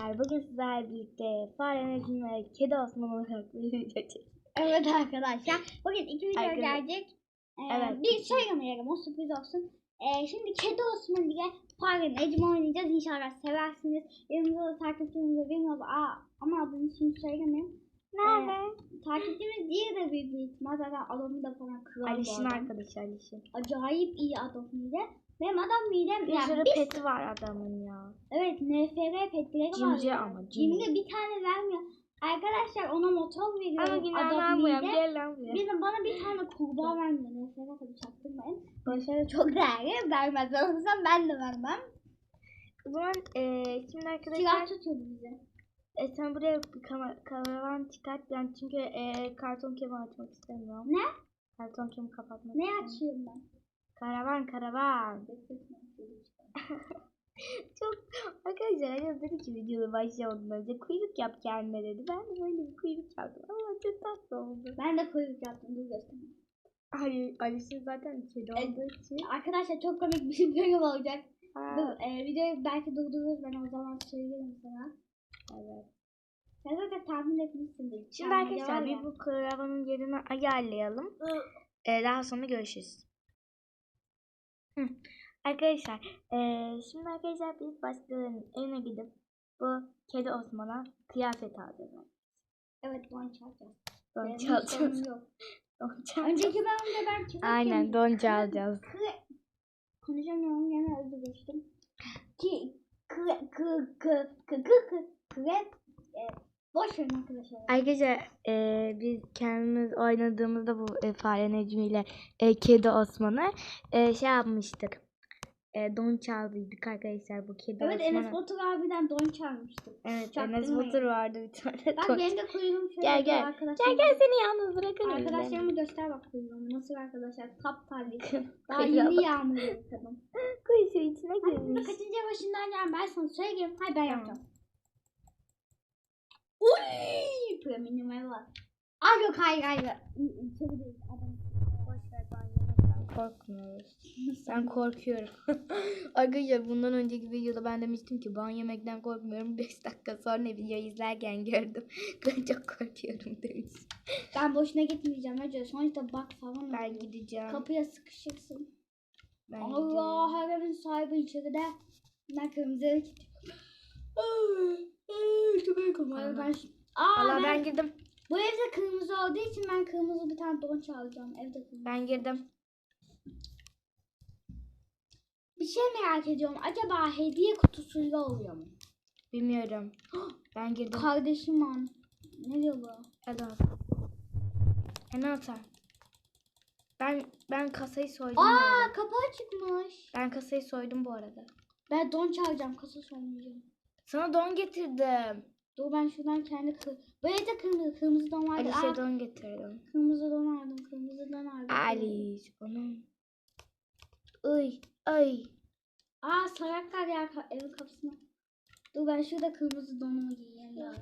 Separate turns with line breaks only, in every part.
arkadaşlar bugün sizlerle birlikte fare Necim ve kedi Osman olarak bir video.
Evet arkadaşlar. Bugün iki video
Arkadaş-
gelecek. Ee,
Evet.
Bir söylemeyelim o sürpriz olsun. Ee, şimdi kedi Osman diye Fare Necmi oynayacağız. İnşallah seversiniz. Yanımızda da takipçimiz de bilmiyoruz. Aa, ama adını şimdi söylemeyeyim.
Nerede?
Ee, takipçimiz değil de büyük bir ihtimal. Zaten adamı da falan bu
Aliş'in arkadaşı Aliş'in.
Acayip iyi adam mide. Benim adam midem
Bir
yani
sürü
bir-
peti var adamın ya.
Evet NFR petleri var.
Cimri
ya.
ama, cimri.
Cimri bir tane vermiyor. Arkadaşlar ona motor
Ama
veriyorum.
yine
mide.
Gel lan buraya.
Bir bana bir tane kurbağa vermiyor. Mesela tabii çaktırmayın. Başarı çok değerli. Vermez. Olsam ben de vermem.
O zaman eee şimdi arkadaşlar
Silah tutuyordu bize.
e, sen buraya bir karavan çıkart. Ben çünkü eee karton kemi açmak istemiyorum.
Ne?
Karton kemi kapatmak
Ne açıyorum ben?
Karavan karavan. Çok arkadaşlar Ayaz dedi ki videoda başlamadan önce kuyruk yap kendine dedi. Ben de böyle bir kuyruk yaptım. ama çok tatlı oldu.
Ben de kuyruk yaptım. Dur göstereyim.
Ali, Ali'sin zaten kedi olduğu için.
Arkadaşlar çok komik bir bölüm olacak. Dur, e, videoyu belki durdururuz. Ben o zaman söylerim sana.
evet.
Sen zaten tahmin etmişsindir.
Şimdi arkadaşlar bir bu karavanın yerini ayarlayalım. Ee, daha sonra görüşürüz. Hı. Arkadaşlar eee, şimdi arkadaşlar biz başkalarının evine gidip bu kedi Osman'a kıyafet alacağız.
Evet don çalacağız.
Don çalacağız. Don çalacağız.
Önceki bölümde ben kime
Aynen don çalacağız.
Konuşamıyorum yine özür geçtim. Ki kı kı kı kı kı kı kı e, boş verin arkadaşlar.
Arkadaşlar eee, biz kendimiz oynadığımızda bu e, Fare Necmi ile e, Kedi Osman'ı e, şey yapmıştık. E, don çaldıydık arkadaşlar bu Kedi
Evet
Osman'a.
Enes Batur abiden don çalmıştık.
Evet Enes
Çaktırmayın.
Batur vardı bir tane.
Bak
don.
benim de kuyruğum şöyle
Gel, gel.
arkadaşlar.
Gel gel seni yalnız bırakırım.
Arkadaşlarımı göster bak kuyruğumu. Nasıl arkadaşlar? Tap parlayık. Daha
Kuyruğa
yeni
bak.
yağmur yıkadım.
Koy şu içine girmiş.
kaçıncı başından gel ben sana söyleyeyim. Hayır ben yapacağım. Uy! Premium var. Ay yok hayır hayır. İçeri değil. Adam.
Boş ver ben yemekten korkmuyoruz. Ben korkuyorum. Arkadaşlar bundan önceki videoda ben demiştim ki ben yemekten korkmuyorum. 5 dakika sonra video izlerken gördüm. Ben çok korkuyorum demiş.
Ben boşuna gitmeyeceğim Hoca. Sonuçta bak falan
Ben gideceğim.
Kapıya sıkışırsın.
Ben
Allah her evin sahibi içeride. Ben kırmızı eve gittim. Çok uykum var. Ben Aa,
Valla
ben,
ben girdim.
bu evde kırmızı olduğu için ben kırmızı bir tane don çalacağım. Evde kırmızı.
Ben girdim.
Bir şey merak ediyorum. Acaba hediye kutusuyla oluyor mu?
Bilmiyorum. Ben girdim.
Kardeşim an. Ne diyor bu?
Hemen atar. Ben ben kasayı soydum.
Aa kapı açıkmış.
Ben kasayı soydum bu arada.
Ben don çalacağım. Kasa sormayacağım.
Sana don getirdim.
Dur ben şuradan kendi kır... Bu evde kırmızı, kırmızı don vardı.
Alice'e don getirdim.
kırmızı don aldım. Kırmızı don aldım.
Alice onun. Ay ay.
Aa saraklar ya evin kapısına. Dur ben şurada kırmızı donumu giyeyim ya.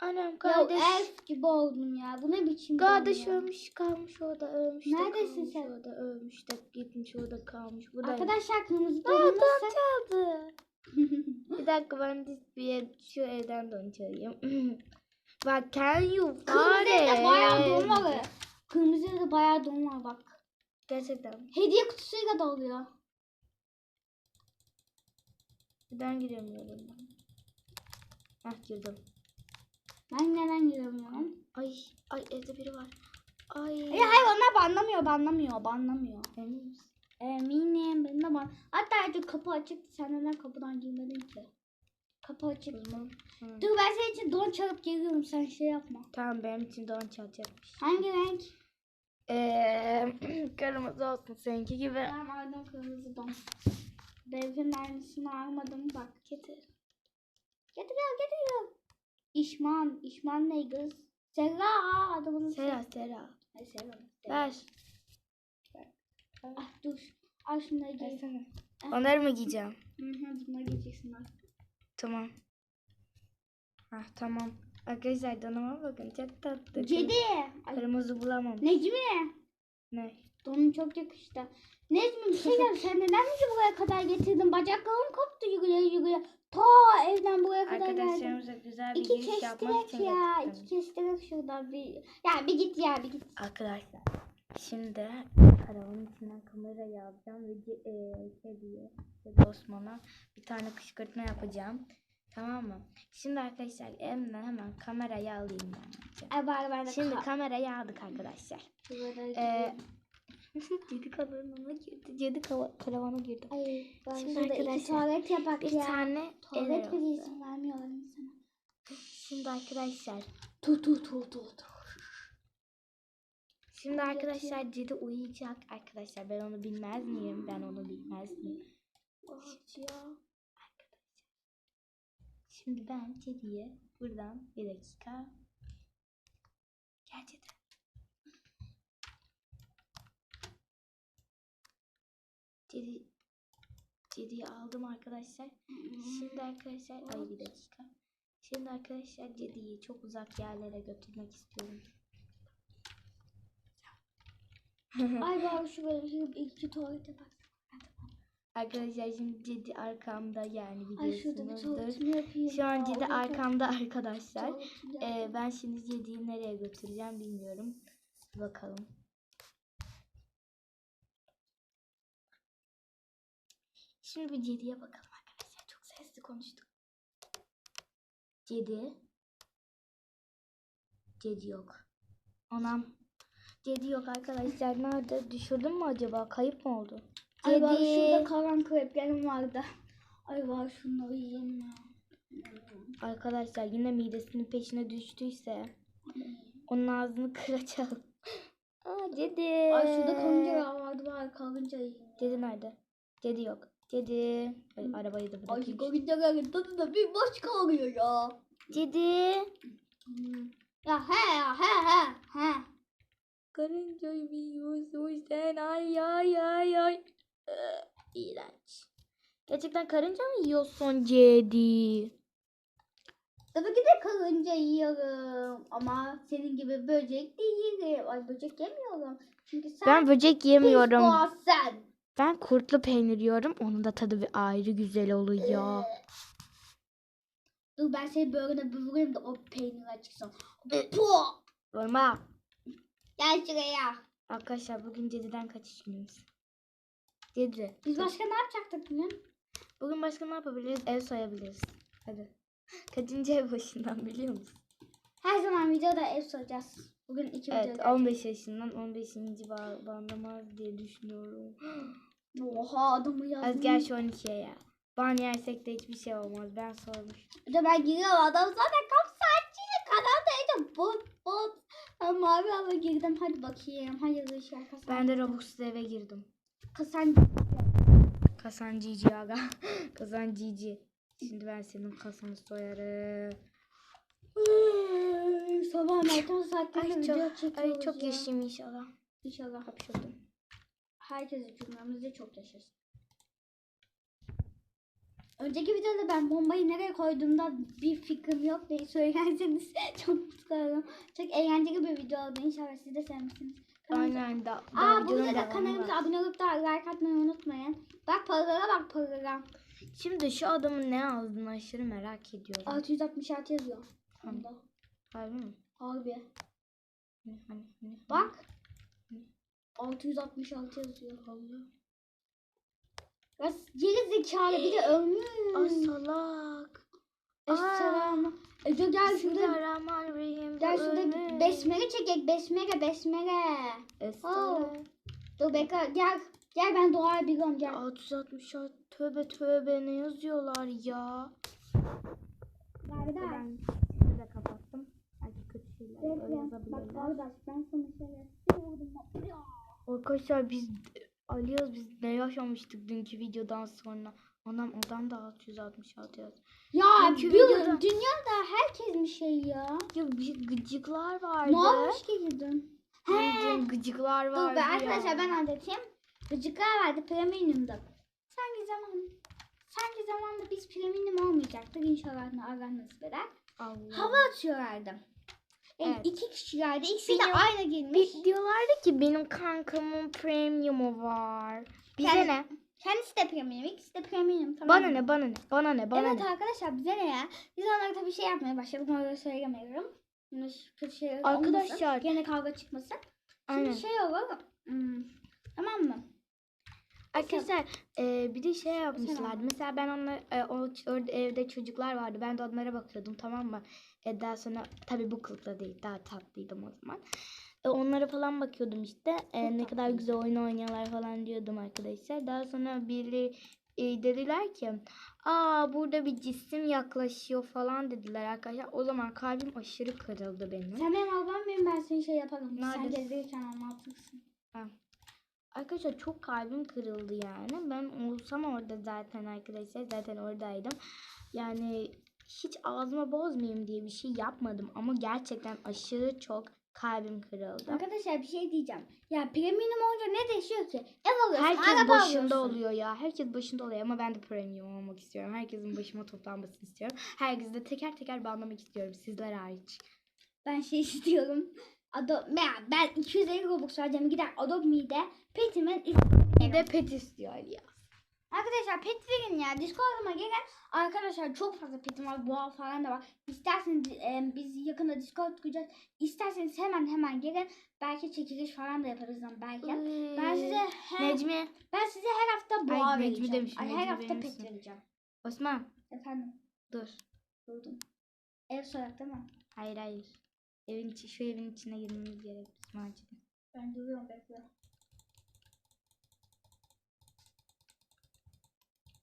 Anam
Ya
kardeş.
elf gibi oldum ya. Bu ne biçim
Kardeş
ya?
ölmüş kalmış orada ölmüş de
Neredesin
kalmış
sen?
orada ölmüş de gitmiş orada kalmış. Bu da
Arkadaşlar kırmızı
Aa,
nasıl?
çaldı. Bir dakika ben de bir ev- şu evden don çalayım. Bak can you
Kırmızı
fare?
evde bayağı don var. Kırmızı evde bayağı var bak.
Gerçekten.
Hediye kutusuyla da oluyor.
Neden giremiyorum ben? Hah girdim.
Ben neden giremiyorum?
Ay ay evde biri var. Ay.
Hayır hayır onlar banlamıyor banlamıyor banlamıyor.
Emin misin?
Eminim benim de ban. Hatta dur kapı açıktı sen neden kapıdan girmedin ki? Kapı açık.
Hı.
Dur ben senin için don çalıp geliyorum sen şey yapma.
Tamam benim için don çalacakmış.
Hangi renk?
Eee kırmızı olsun seninki gibi.
Ben aldım kırmızı don. Devrin aynısını almadım bak.
Getir.
Getiriyorum getiriyorum. İşman. İşman ne kız? Serra adamını
Sera Sera.
Ay Serra.
Ver.
Ah dur. Al şunları giy.
Versene. Onları mı giyeceğim?
Hı hı bunları giyeceksin bak.
Tamam. Ah tamam. Arkadaşlar donuma bakın çok tatlı.
Kedi. Ay,
Kırmızı bulamam.
Necmi.
Ne?
Donun çok yakıştı. Necmi bir şey diyeceğim. Sen neden bizi buraya kadar getirdin? Bacaklarım koptu yürüye yürüye. Ta evden buraya kadar geldim.
Arkadaşlarımıza güzel bir
İki
giriş yapmak için
ya. İki kestirek şurada bir. Ya bir git ya bir git.
Arkadaşlar şimdi karavanın içinden kamerayı alacağım ve ce- eee kediye, kedi Osman'a bir tane kışkırtma yapacağım. Tamam mı? Şimdi arkadaşlar elimden hemen kamerayı alayım ben.
Ay bari de
Şimdi
ka-
kamerayı aldık arkadaşlar. Ee, Cedi karavana girdi. Cedi kava- karavana girdi.
Ay ben
Şimdi
şurada iki
arkadaşlar,
tuvalet yapak
Bir
ya.
tane
Tuvalet bile
oldu.
izin vermiyorlar insana.
Şimdi arkadaşlar
Tu tu tu tu tu.
Şimdi arkadaşlar Cedi uyuyacak arkadaşlar. Ben onu bilmez miyim? Ben onu bilmez miyim?
Ah ya.
Şimdi ben Cedi'ye buradan bir dakika. Gel Cedi. Cedi Cedi'yi aldım arkadaşlar. Şimdi arkadaşlar ay bir dakika. Şimdi arkadaşlar Cedi'yi çok uzak yerlere götürmek istiyorum.
Ay bari şurada bir iki tuvalet yapak.
Arkadaşlar şimdi Cedi arkamda yani biliyorsunuzdur. Şu an Cedi arkamda arkadaşlar. Ee, ben şimdi Cedi'yi nereye götüreceğim bilmiyorum. Bakalım. Şimdi bir Cedi'ye bakalım arkadaşlar. Çok sesli konuştuk. Cedi. Cedi yok. Anam. Cedi yok arkadaşlar. Nerede? Düşürdüm mü acaba? Kayıp mı oldu?
Ay
Cedi.
şurada kalan kreplerim vardı. Ay var şunları yiyeyim ya.
Arkadaşlar yine midesinin peşine düştüyse onun ağzını kıracağım. Aa Cedi.
Ay şurada karınca vardı var karınca yiyeyim.
Cedi nerede? Cedi yok. Cedi. Ay, arabayı da
Ay
bırakayım.
karıncaların tadı da bir başka oluyor ya.
Cedi.
Ya he ya he he he.
Karıncayı mı yiyorsun sen? Ay ay ay ay. Ee, İğrenç. Gerçekten karınca mı yiyorsun Cedi?
Tabii ki de karınca yiyorum. Ama senin gibi böcek değilim. Ay böcek yemiyorum. Çünkü sen
Ben böcek yemiyorum.
pis sen.
Ben kurtlu peynir yiyorum. Onun da tadı bir ayrı güzel oluyor.
Dur ben seni böğrüne bir vurayım da o peynir çıksın.
Vurma.
Gel şuraya.
Arkadaşlar bugün Cedi'den kaçış günümüz. Cedi.
Biz başka ne yapacaktık bugün?
Bugün başka ne yapabiliriz? Ev soyabiliriz. Hadi. Kaçıncı ev başından biliyor musun?
Her zaman videoda ev soracağız. Bugün iki
Evet
videoda.
15 yaşından 15. ba- bandamaz diye düşünüyorum.
Oha adamı yazmış.
Az gerçi 12'ye ya. Ban yersek de hiçbir şey olmaz. Ben sormuş.
Bir de ben giriyorum adam zaten kaç saatçiyle kanaldaydı. Bot bot. Ben mavi hava girdim. Hadi bakayım. Hayırlı işler kasan.
Ben de Robux'ta eve girdim.
Kasan.
Kasan Cici aga. Kasan Cici. Şimdi ben senin kasanı soyarım.
Sabah erken
Ay
video
çok,
çekiyoruz
ay çok
ya.
yaşayayım inşallah.
İnşallah.
Hapşurdum.
Herkes cümlemizde çok yaşasın. Önceki videoda ben bombayı nereye koyduğumda bir fikrim yok diye söylerseniz çok mutlu olurum. Çok eğlenceli bir video oldu. İnşallah siz de sevmişsiniz. Kanalımıza-
Aynen da.
Aa
videonun
burada da kanalımıza
var.
abone olup da like atmayı unutmayın. Bak paralara bak paralara.
Şimdi şu adamın ne yazdığını aşırı merak ediyorum.
666 yazıyor. Onda.
Harbi mi?
Harbi.
Hani, hani, hani.
Bak. 666 yazıyor.
Allah.
Ya geri zekalı bir de ölmüş.
Ay salak.
Esselam. Ece gel şurada.
Bismillahirrahmanirrahim.
Gel şurada besmele çekek. Besmele besmele.
Estağfurullah.
Dur bekle gel. Gel ben duayı biliyorum gel.
666 tövbe tövbe ne yazıyorlar ya.
Nerede?
Ben şimdi de kapattım. Belki kötü şeyler.
Bak kardeş ben sana bir vurdum.
Arkadaşlar biz Aliyaz biz ne yaşamıştık dünkü videodan sonra. Anam adam da 666 yaz.
Ya
Dünkü
bir-
videoda-
dünyada herkes bir şey ya.
Ya bir gıcıklar vardı.
Ne olmuş ki gidin?
Bildiğin gıcıklar vardı
Dur be arkadaşlar
ya.
ben anlatayım. Gıcıklar vardı premium'da. Sanki zaman sanki zamanda biz premium olmayacaktık inşallah Allah nasip eder.
Allah.
Hava atıyorlardı.
Evet.
iki kişilerdi. İkisi de
Benim-
aynı girmiş.
Bir, diyorlardı ki benim kankamın premiumu var. Bize
Kendi-
ne?
Kendisi de premium. ikisi de premium. Tamam
Bana
mı?
ne? Bana ne? Bana ne? Bana
evet
ne?
arkadaşlar bize ne ya? Biz onlara tabii şey yapmaya başladık. Onları söylemiyorum. Kötü
Arkadaşlar-
olmasın. Gene kavga çıkmasın. Şimdi
Aynen.
şey olur. hmm, tamam mı?
Arkadaşlar e, bir de şey yapmışlardı. Mesela ben onlar e, o orada evde çocuklar vardı. Ben de onlara bakıyordum tamam mı? E, daha sonra tabii bu kılıkla değil. Daha tatlıydım o zaman. E, onlara falan bakıyordum işte. E, ne kadar güzel oyun oynuyorlar falan diyordum arkadaşlar. Daha sonra biri e, dediler ki aa burada bir cisim yaklaşıyor falan dediler arkadaşlar. O zaman kalbim aşırı kırıldı benim.
Sen benim ablam benim ben seni şey yaparım. Sen
Nerede?
gezdirirken anlatırsın.
Arkadaşlar çok kalbim kırıldı yani. Ben olsam orada zaten arkadaşlar zaten oradaydım. Yani hiç ağzıma bozmayayım diye bir şey yapmadım ama gerçekten aşırı çok kalbim kırıldı.
Arkadaşlar bir şey diyeceğim. Ya premium olunca ne değişiyor ki? Ev alıyorsun,
Herkes
araba
başında
alıyorsun.
oluyor ya. Herkes başında oluyor ama ben de premium olmak istiyorum. Herkesin başıma toplanmasını istiyorum. Herkesi de teker teker banlamak istiyorum. Sizler hariç.
Ben şey istiyorum. Adobe, ben, ben 250 Robux vereceğim. Gider Adobe Me'de Petimin
Bir de pet istiyor ya.
Arkadaşlar pet verin ya. Discord'uma gelin. Arkadaşlar çok fazla petim var. Boğa falan da var. İsterseniz e, biz yakında Discord kuracağız. İsterseniz hemen hemen gelin. Belki çekiliş falan da yaparız lan belki. Ben size her,
Necmi.
ben size her hafta boğa
Ay,
vereceğim.
demişim,
Ay, her hafta pet
misin?
vereceğim.
Osman
Efendim
dur.
durdum. Ev sorak değil mi?
Hayır hayır. Evin içi, şu evin içine girmemiz gerek. Acilen.
Ben duruyorum bekle.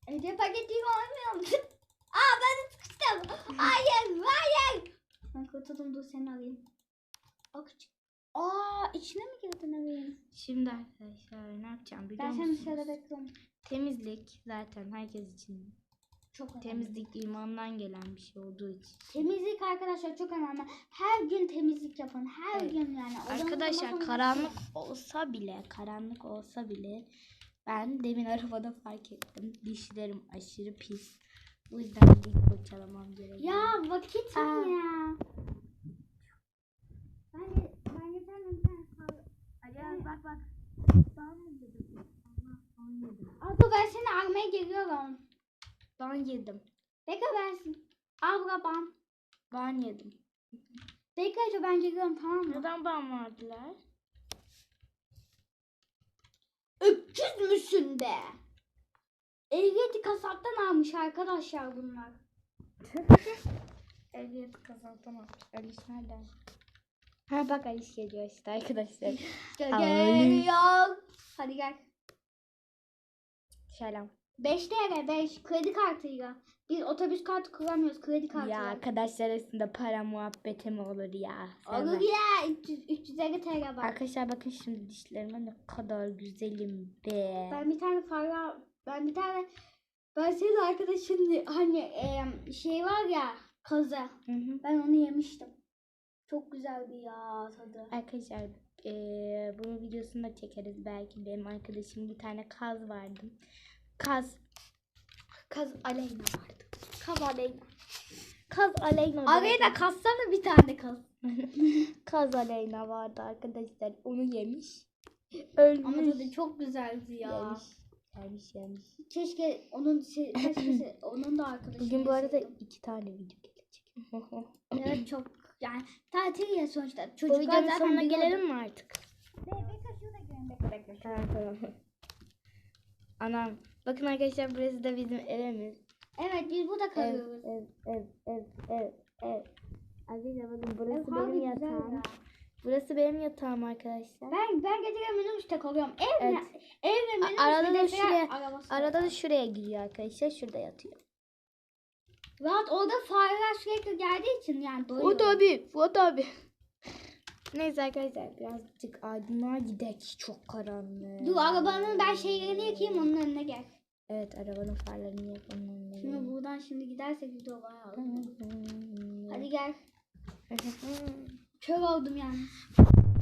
Ece paketi olmuyor Aa ben sıkıştım. Hayır hayır. Ben kurtuldum dur seni arayayım. O küçük. Aa içine mi girdin evin?
Şimdi arkadaşlar ne yapacağım biliyor
Ben seni
musunuz?
dışarıda bekliyorum.
Temizlik zaten herkes için.
Çok önemli.
Temizlik imandan gelen bir şey olduğu için.
Temizlik arkadaşlar çok önemli. Her gün temizlik yapın. Her
Evet.
gün yani.
Arkadaşlar karanlık olsa bile, karanlık olsa bile ben demin arabada fark ettim. Dişlerim aşırı pis. Bu yüzden diş fırçalamam gerekiyor.
Ya vakit mi
Aa.
ya? Ben de ben gün bir tane kahve-
Hadi bak bak. Ben yedim. Allah ben yedim.
Abla ben seni almaya geliyorum.
Ben yedim.
Bekle ben Abla ben.
Ben yedim.
Bekle Ece, ben geliyorum tamam mı?
Neden ben verdiler?
Öküz müsün be? Ehliyeti kasaptan almış arkadaşlar bunlar.
Ehliyet kazandım. Aliş nereden? Ha bak Aliş geliyor işte arkadaşlar.
Geliyor. Hadi gel.
Selam.
5 TL 5 kredi kartıyla. Biz otobüs kartı kullanmıyoruz kredi kartıyla.
Ya arkadaşlar arasında para muhabbeti mi olur ya?
Olur ya 300, 350 TL var.
Arkadaşlar bakın şimdi dişlerime ne kadar güzelim be.
Ben bir tane fare ben bir tane ben senin arkadaşın hani em, şey var ya kazı.
Hı hı.
Ben onu yemiştim. Çok güzeldi ya tadı.
Arkadaşlar eee bunun videosunu da çekeriz belki. Benim arkadaşım bir tane kaz vardı. Kaz. Kaz Aleyna vardı. Kaz Aleyna. Kaz Aleyna.
Da
vardı.
kassana bir tane kaz.
Kaz Aleyna vardı arkadaşlar. Onu yemiş. Ölmüş.
Ama tadı çok güzeldi ya.
Yemiş. Yemiş yemiş.
Keşke onun şey, keşke se- onun da arkadaşı.
Bugün bu arada
yeseydim.
iki tane video gelecek.
evet çok yani tatil ya sonuçta. Çocuklar zaten
sonuna gelelim mi artık?
Bekle şurada gelin bekle bekle.
Tamam tamam. Anam. Bakın arkadaşlar burası da bizim evimiz.
Evet biz burada
Ev,
kalıyoruz.
ev, ev, ev, ev, ev. Arkadaşlar bakın
Ev
burası
harbi
benim yatağım.
ya.
Burası benim yatağım arkadaşlar.
Ben ben geceleri minibüste kalıyorum. Ev
Evet.
ne? Ev ve minibüs
arada da şuraya-. Arada da şuraya giriyor arkadaşlar. Şurada yatıyor.
Rahat orada fareler sürekli geldiği için yani doyuyor.
Fuat abi. Fuat abi. Neyse arkadaşlar birazcık aydınlığa gidelim. Çok karanlık.
Dur arabanın ben şeylerini yakayım onun önüne gel.
Evet arabanın farlarını yapalım.
Şimdi buradan şimdi gidersek video bayağı uzun. Hadi gel. Kör oldum yani.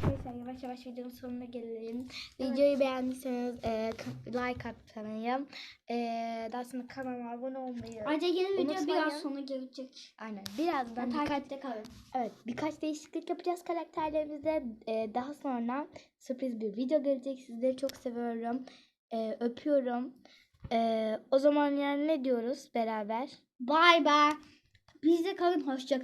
Arkadaşlar yavaş yavaş videonun sonuna gelelim. Videoyu beğendiyseniz e, like atmayı, e, daha sonra kanalıma abone olmayı.
Ayrıca yeni video biraz sonra gelecek.
Aynen. Birazdan birkaç,
Takipte kalın.
evet, birkaç değişiklik yapacağız karakterlerimizde. E, daha sonra sürpriz bir video gelecek. Sizleri çok seviyorum. E, öpüyorum. E, o zaman yani ne diyoruz beraber?
Bay bay. Bizde kalın. Hoşça.